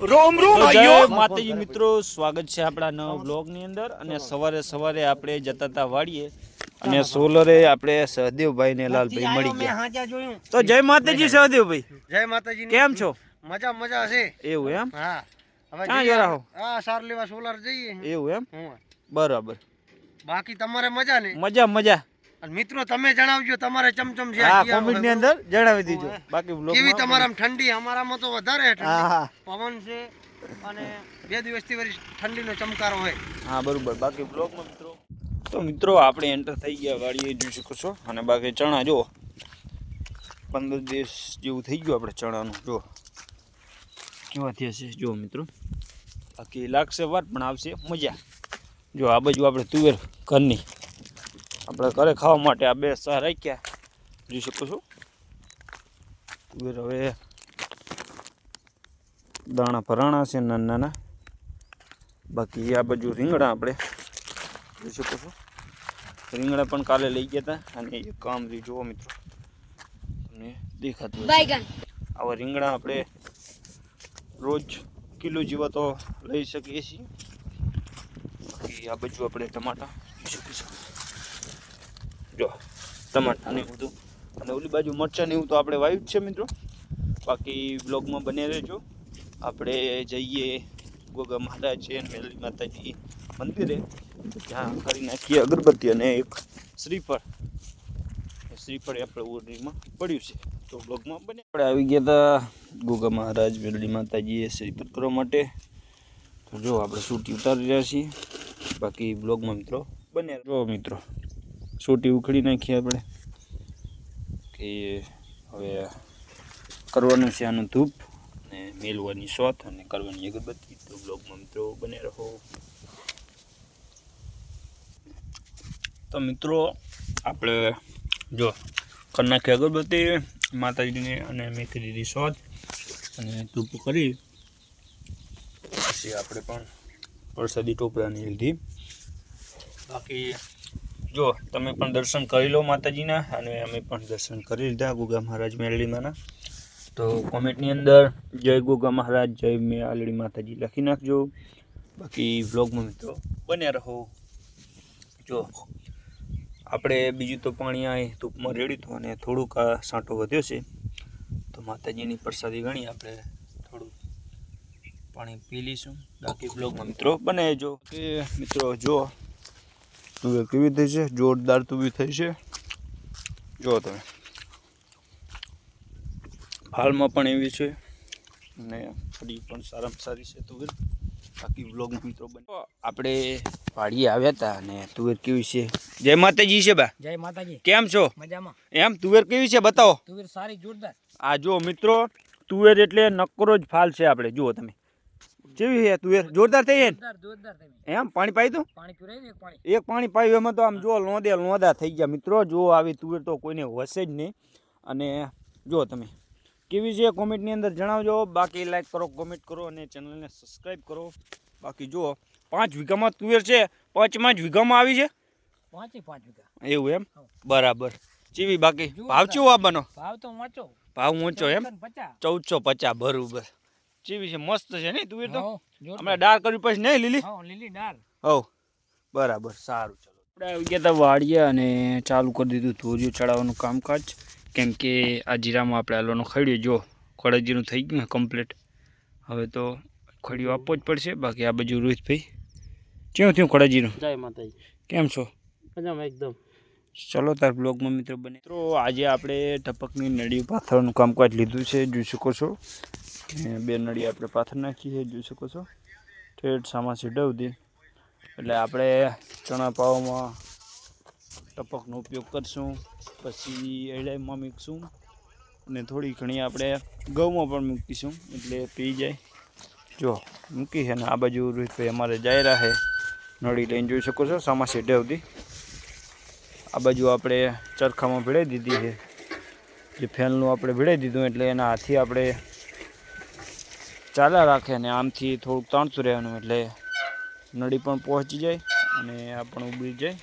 રોમ રોમ આયો. માતાજી મિત્રો સ્વાગત છે આપણા નવ બ્લોગની અંદર. અને સવારે સવારે આપણે જતા હતા વાડીએ. અને સોલરે આપણે સહદેવભાઈ ને લાલભાઈ મળી ગયા. તો જય માતાજી સહદેવભાઈ. જય માતાજી કેમ છો? મજા મજા છે એવું એમ? હા. હવે ક્યાં જરા હો? હા સાર લેવા સોલર જઈએ. એવું એમ? બરાબર. બાકી તમારે મજા ને? મજા મજા. અને મિત્રો તમે જણાવજો તમારે ચમચમ છે હા કોમેન્ટની અંદર જણાવી દીજો. બાકી બ્લોગ કેવી તમારામાં ઠંડી? અમારામાં તો વધારે ઠંડી. પવન છે અને બે દિવસથી વળી ઠંડીનો ચમકારો હોય. હા બરોબર. બાકી બ્લોગમાં મિત્રો? તો મિત્રો આપણે એન્ટર થઈ ગયા વાડીએ જોઈ શકો છો. અને બાકી ચણા જો પંદર દિવસ જેવું થઈ ગયું આપણે ચણાનું જો કેવા થયા છે જો મિત્રો. બાકી લાગશે વાત પણ આવશે મજા. જો આ બાજુ આપણે તુવેર ઘરની. આપણે ઘરે ખાવા માટે આ બે સા રાખ્યા. જોઈ શકું છું. તુવેર હવે દાણા ભરાણા છે નાના નાના. બાકી આ બાજુ રીંગણા આપણે જોઈ શકું છું. રીંગણા પણ કાલે લઈ ગયા હતા અને એ કામ જોવો મિત્રો. તમને દેખાતું આવા રીંગણા આપણે રોજ કિલો જેવા તો લઈ શકીએ છીએ. બાકી આ બાજુ આપણે ટમાટા જો ટમાટા ને બધું અને ઓલી બાજુ મરચાં ને એવું તો આપણે વાવ્યું જ છે મિત્રો. બાકી બ્લોગમાં બને રહેજો. આપણે જઈએ ગોગા મહારાજ છે અને મેલડી માતાજી મંદિરે. ત્યાં કરી નાખીએ અગરબત્તી અને એક શ્રીફળ. શ્રીફળ આપણે ઓરડીમાં પડ્યું છે. તો બ્લોગમાં બને આપણે આવી ગયા હતા ગોગા મહારાજ, મેલડી માતાજીએ શ્રીફળ કરવા માટે. તો જો, આપણે સૂટી ઉતારી રહ્યા છીએ. બાકી બ્લોગમાં મિત્રો બને જો મિત્રો સૂટી ઉખડી નાખીએ આપણે. કે હવે કરવાનું છે આનું ધૂપ અને મેલવાની શોથ અને કરવાની અગરબત્તી. તો બ્લોગમાં મિત્રો બને રહો. તો મિત્રો આપણે જો કરી નાખી અગરબત્તી, માતાજીને અને મેથી દીધી શોધ અને ધૂપ કરી. પછી આપણે પણ વરસાદી ટોપરાની લીધી. બાકી જો, તમે પણ દર્શન કરી લો માતાજીના અને અમે પણ દર્શન કરી લીધા ગુગા મહારાજ મેરડીમાંના. તો કોમેન્ટની અંદર જય ગોગા મહારાજ, જય મે આલડી માતાજી લખી નાખજો. બાકી વ્લોગમાં મિત્રો બન્યા રહો. જો, આપણે બીજું તો પાણી આ ધૂપમાં રેડ્યું હતું અને થોડુંક આ સાંટો વધ્યો છે. તો માતાજીની પ્રસાદી ગણી આપણે થોડું પાણી પી લઈશું. બાકી બ્લોગમાં મિત્રો બનાવજો કે મિત્રો જો તુવેર કેવી થઈ છે જોરદાર તુવી થઈ છે. જો તમે. હાલમાં પણ એવી છે. અને ફરી પણ સારામાં સારી છે તુવેર. બાકી વ્લોગ મિત્રો બને આપણે વાડીએ આવ્યા હતા અને તુવેર કેવી છે? જય માતાજી છે બા. જય માતાજી. કેમ છો? મજામાં. એમ તુવેર કેવી છે બતાવો. તુવેર સારી જોરદાર. આ જો મિત્રો તુવેર એટલે નકરો જ ફાલ છે આપણે. જુઓ તમે. કેવી છે? તુવેર જોરદાર થઈ તમે એમ પાણી પાઈ ને એક પાણી. પાયું એમાં તો આમ જો લોંદે લોંદા થઈ ગયા. મિત્રો જો આવી તુવેર તો કોઈને વસે જ નહીં. અને જો તમે કેવી છે કોમેન્ટની અંદર જણાવજો. બાકી લાઈક કરો કોમેન્ટ કરો અને ચેનલને સબસ્ક્રાઈબ કરો. બાકી જુઓ પાંચ વીઘામાં તુવેર છે પાંચમાં જ વીઘામાં આવી છે? પાંચે પાંચ વીઘા. એવું એમ? બરાબર. ચીવી બાકી ભાવ ચેવો બનો ભાવ તો વાંચો ભાવ ઊંચો એમ? ચૌદસો પચાસ બરોબર. ચીવી છે મસ્ત છે ને તુવેર તો? હમણાં ડાર કર્યું પછી નહીં લીલી? હા લીલી ડાર હવ બરાબર સારું ચલો. આપણે આવી ગયા હતા વાડીએ અને ચાલુ કરી દીધું ધોરિયું ચડાવવાનું કામકાજ. કેમ કે આ જીરામાં આપણે આલોનો ખડ્યો જો ખડજીનું થઈ ગયું કમ્પ્લીટ. હવે તો ખડ્યું આપવો જ પડશે બાકી આ બાજુ રોહિતભાઈ. કેવું થયું ખડજીનું જય માતાજી. કેમ છો? મજામાં એકદમ. ચલો તાર બ્લોગમાં મિત્રો બને. મિત્રો, આજે આપણે ટપકની નળી પાથરવાનું કામકાજ લીધું છે, જોઈ શકો છો. બે નળી આપણે પાથર નાખી છે, જોઈ શકો છો. ઠેઠ સામા સીધા એટલે આપણે ચણા પાવામાં ટપકનો ઉપયોગ કરશું. પછી એડાઈમાં મૂકશું. અને થોડી ઘણી આપણે ઘઉંમાં પણ મૂકીશું, એટલે પી જાય. જો, મૂકી છે ને આ બાજુ રોહિતભાઈ અમારે જાય છે. નળી લઈને જોઈ શકો છો સામા સુધી આ બાજુ આપણે ચરખામાં ભીડાઈ દીધી છે. જે ફેનનું આપણે ભીડાઈ દીધું એટલે એના હાથી આપણે ચાલ્યા રાખે અને આમથી થોડુંક તાણતું રહેવાનું એટલે નળી પણ પહોંચી જાય અને આ પણ ઉબરી જાય.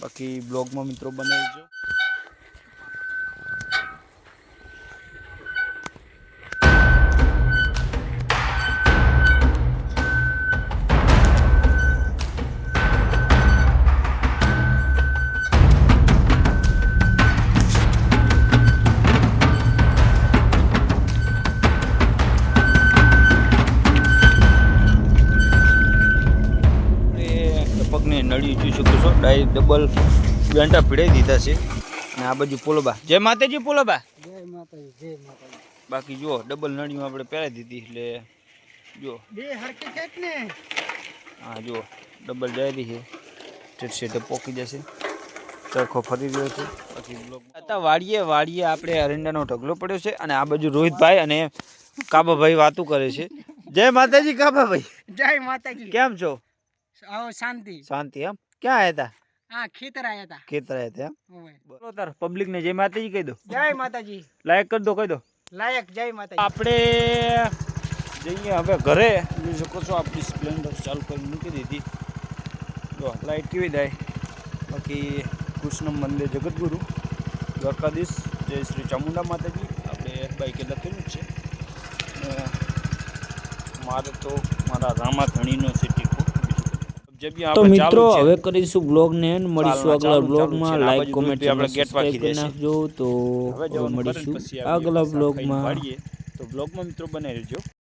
બાકી બ્લોગમાં મિત્રો બનાવી બનાવજો નળી જોઈ શકો છો. ડાયરેક્ટ ડબલ ગાંટા પીડાઈ દીધા છે. અને આ બાજુ પોલોબા. જય માતાજી પોલોબા. જય માતાજી જય માતાજી બાકી જુઓ ડબલ નળીઓ આપણે પહેરાવી દીધી એટલે જુઓ. બે હરકી છે ને. હા જુઓ ડબલ ડાયરી છે. ઠેઠ સેટે પોકી જશે. ચરખો ફરી રહ્યો છે. પછી વાડીએ વાડીએ આપણે અરિંડાનો ઢગલો પડ્યો છે અને આ બાજુ રોહિતભાઈ અને કાબાભાઈ વાતું કરે છે. જય માતાજી કાબાભાઈ. જય માતાજી. કેમ છો? આવો શાંતિ. શાંતિ એમ? ક્યાં આવ્યા હતા હા ખેતર આયા હતા ખેતર આવ્યા હતા એમ. બોલો તાર પબ્લિકને જય માતાજી કહી દો. જય માતાજી. લાયક કરી દો કહી દો. લાયક જય માતાજી. આપણે જઈએ હવે ઘરે. જોઈ શકો છો આપણી સ્પ્લેન્ડર ચાલુ કરી મૂકી દીધી. જો લાઈટ કેવી થાય? બાકી કૃષ્ણ મંદિર જગતગુરુ દ્વારકાધીશ જય શ્રી ચામુંડા માતાજી. આપણે બાઈકે લખેલું છે. મારે તો મારા રામા ધણીનો બી તો મિત્રો હવે કરીશું બ્લોગને ને મળીશું આગલા બ્લોગમાં. લાઈક કોમેન્ટ આપણે સબસ્ક્રાઇબ કરી નાખજો. તો મળીશું આગલા બ્લોગમાં. તો બ્લોગમાં મિત્રો બનાવી રહેજો.